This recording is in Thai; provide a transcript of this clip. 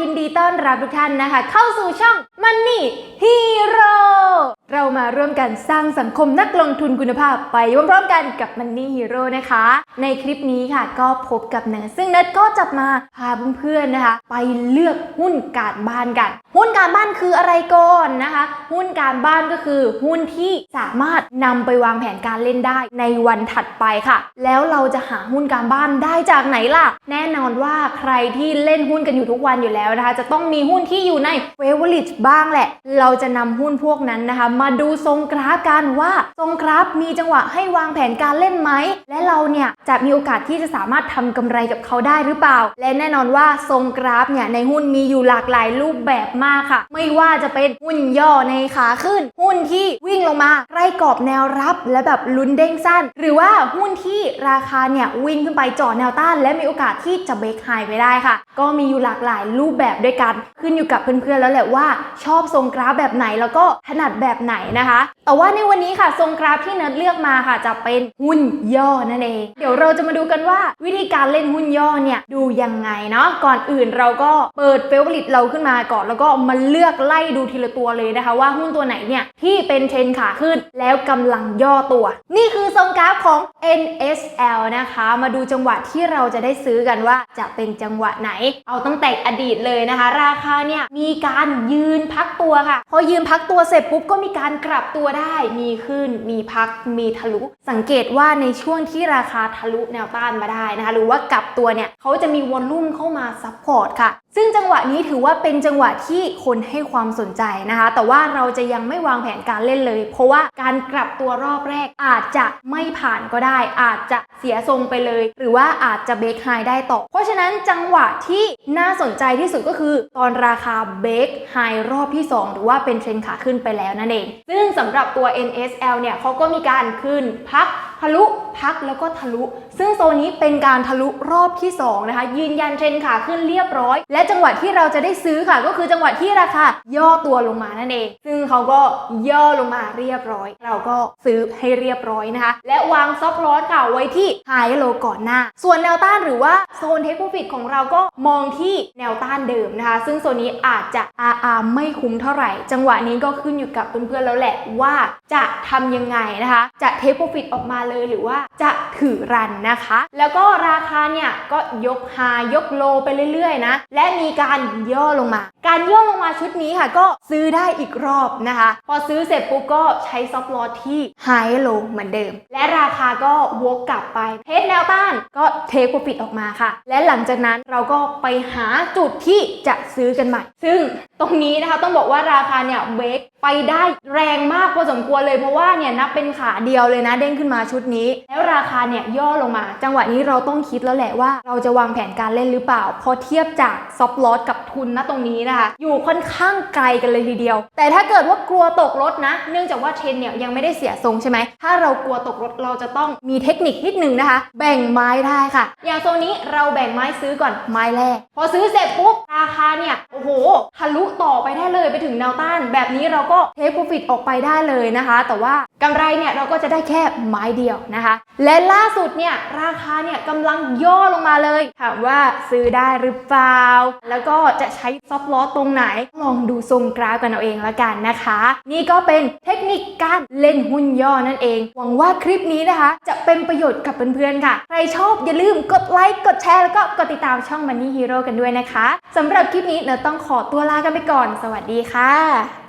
ยินดีต้อนรับทุกท่านนะคะ เข้าสู่ช่อง Money Hero เรามาร่วมกันสร้างสังคมนักลงทุนคุณภาพไปพร้อมๆกันกับ Money Hero นะคะ ในคลิปนี้ค่ะก็พบกับเนิร์ดซึ่งเนิร์ดก็จะมาพาเพื่อนๆนะคะ ไปเลือกหุ้นการบ้านกัน หุ้นการบ้านคืออะไรก่อนนะคะ หุ้นการบ้านก็คือหุ้นที่สามารถนำไปวางแผนการเล่นได้ในวันถัดไปค่ะ แล้วเราจะหาหุ้นการบ้านได้จากไหนล่ะ แน่นอนว่าใครที่เล่นหุ้นกันอยู่ทุกวันอยู่แล้วนะคะ จะต้องมีหุ้นที่อยู่ในเฟเวอร์ลิตบ้างแหละ เราจะนำหุ้นพวกนั้นนะคะ มาดูทรงกราฟกันว่าทรงกราฟมีจังหวะให้วางแผนการเล่นไหมและเราเนี่ยจะมีโอกาสที่จะสามารถทำกำไรกับเขาได้หรือเปล่า และแน่นอนว่าทรงกราฟเนี่ยในหุ้นมีอยู่หลากหลายรูปแบบมากค่ะ ไม่ว่าจะเป็นหุ้นย่อในขาขึ้น หุ้นที่วิ่งลงมาใกล้กรอบแนวรับ และแบบลุ้นเด้งสั้น หรือว่าหุ้นที่ราคาเนี่ยวิ่งขึ้นไปจ่อแนวต้าน และมีโอกาสที่จะเบรกไฮไปได้ค่ะ ก็มีอยู่หลากหลายรูปแบบด้วยกัน ขึ้นอยู่กับเพื่อนๆแล้วแหละว่าชอบทรงกราฟแบบไหนแล้วก็ถนัดแบบไหนนะคะ แต่ว่าในวันนี้ค่ะทรงกราฟที่เนิร์ดเลือกมาค่ะจะเป็นหุ้นย่อนั่นเองเดี๋ยวเราจะมาดูกันว่าวิธีการเล่นหุ้นย่อเนี่ยดูยังไงเนาะก่อนอื่นเราก็เปิดเฟเวอริตเราขึ้นมาก่อน แล้วก็มาเลือกไล่ดูทีละตัวเลยนะคะ ว่าหุ้นตัวไหนเนี่ยที่เป็นเทรนขาขึ้นแล้วกำลังย่อตัว นี่คือทรงกราฟของ NSL นะคะ มาดูจังหวะที่เราจะได้ซื้อกันว่าจะเป็นจังหวะไหน เอาตั้งแต่อดีตเลยนะคะ ราคาเนี่ยมีการยืนพักตัวค่ะ พอยืนพักตัวเสร็จปุ๊บก็มีการกลับตัวได้มีขึ้นมีพักมีทะลุสังเกตว่าในช่วงที่ราคาทะลุแนวต้านมาได้นะคะ หรือว่ากลับตัวเนี่ยเขาจะมีวอลลุ่มเข้ามาซัพพอร์ตค่ะ ซึ่งจังหวะนี้ถือว่าเป็นจังหวะที่คนให้ความสนใจนะคะ แต่ว่าเราจะยังไม่วางแผนการเล่นเลย เพราะว่าการกลับตัวรอบแรกอาจจะไม่ผ่านก็ได้ อาจจะเสียทรงไปเลย หรือว่าอาจจะเบรกไฮได้ต่อ เพราะฉะนั้นจังหวะที่น่าสนใจที่สุดก็คือ ตอนราคาเบรกไฮรอบที่ 2 หรือว่าเป็นเทรนขาขึ้นไปแล้วนั่นเอง ซึ่งสำหรับตัว NSL เนี่ยเขาก็มีการขึ้นพักทะลุพักแล้วก็ทะลุ ซึ่งโซนนี้เป็นการทะลุรอบที่2นะคะยืนยันเทรนขาขึ้นเรียบร้อย และจังหวะที่เราจะได้ซื้อค่ะ ก็คือจังหวะที่ราคาย่อตัวลงมานั่นเอง ซึ่งเขาก็ย่อลงมาเรียบร้อย เราก็ซื้อให้เรียบร้อยนะคะ และวางซ็อปลอสค่ะไว้ที่ไฮโลก่อนหน้า ส่วนแนวต้านหรือว่าโซนเทคโปรฟิตของเราก็มองที่แนวต้านเดิมนะคะ ซึ่งโซนนี้อาจจะ RR ไม่คุ้มเท่าไหร่ จังหวะนี้ก็ขึ้นอยู่กับเพื่อนๆแล้วแหละว่าจะทำยังไงนะคะ จะเทคโปรฟิตออกมาเลยหรือว่าจะถือรันนะคะ แล้วก็ราคาเนี่ยก็ยกไฮยกโลไปเรื่อยๆนะและมีการย่อลงมา การย่อลงมาชุดนี้ค่ะก็ซื้อได้อีกรอบนะคะ พอซื้อเสร็จปุ๊บก็ใช้ซอฟต์ลอที่ไฮโลเหมือนเดิม และราคาก็วกกลับไปเทสแนวต้านก็เทคโปรฟิตออกมาค่ะ และหลังจากนั้นเราก็ไปหาจุดที่จะซื้อกันใหม่ ซึ่งตรงนี้นะคะต้องบอกว่าราคาเนี่ยเบรกไปได้แรงมากพอสมควรเลยเพราะว่าเนี่ยนับเป็นขาเดียวเลยนะเด้งขึ้นมาชุดนี้ แล้วราคาเนี่ยย่อลงมา จังหวะนี้เราต้องคิดแล้วแหละว่าเราจะวางแผนการเล่นหรือเปล่า พอเทียบจากซอฟลอสกับทุนนะตรงนี้นะคะอยู่ค่อนข้างไกลกันเลยทีเดียว แต่ถ้าเกิดว่ากลัวตกรถนะ เนื่องจากว่าเทรนเนี่ยยังไม่ได้เสียทรงใช่ไหมถ้าเรากลัวตกรถเราจะต้องมีเทคนิคนิดนึงนะคะ แบ่งไม้ได้ค่ะ อย่างโซนนี้เราแบ่งไม้ซื้อก่อนไม้แรกพอซื้อเสร็จปุ๊บ ราคาเนี่ย โอ้โห ทะลุต่อไปได้เลยไปถึงแนวต้าน แบบนี้เราก็เทคโปรฟิตออกไปได้เลยนะคะ แต่ว่า กำไรเนี่ยเราก็จะได้แค่ไม้เดียวนะคะ และล่าสุดเนี่ยราคาเนี่ยกำลังย่อลงมาเลยถามว่าซื้อได้หรือเปล่า แล้วก็จะใช้ซับล้อตรงไหน ลองดูทรงกราฟกันเอาเองละกันนะคะ นี่ก็เป็นเทคนิคการเล่นหุ้นย่อนั่นเอง หวังว่าคลิปนี้นะคะ จะเป็นประโยชน์กับเพื่อนๆค่ะ ใครชอบอย่าลืมกดไลค์กดแชร์แล้วก็กดติดตามช่อง Money Hero กันด้วยนะคะสำหรับคลิปนี้เราต้องขอตัวลากันไปก่อน สวัสดีค่ะ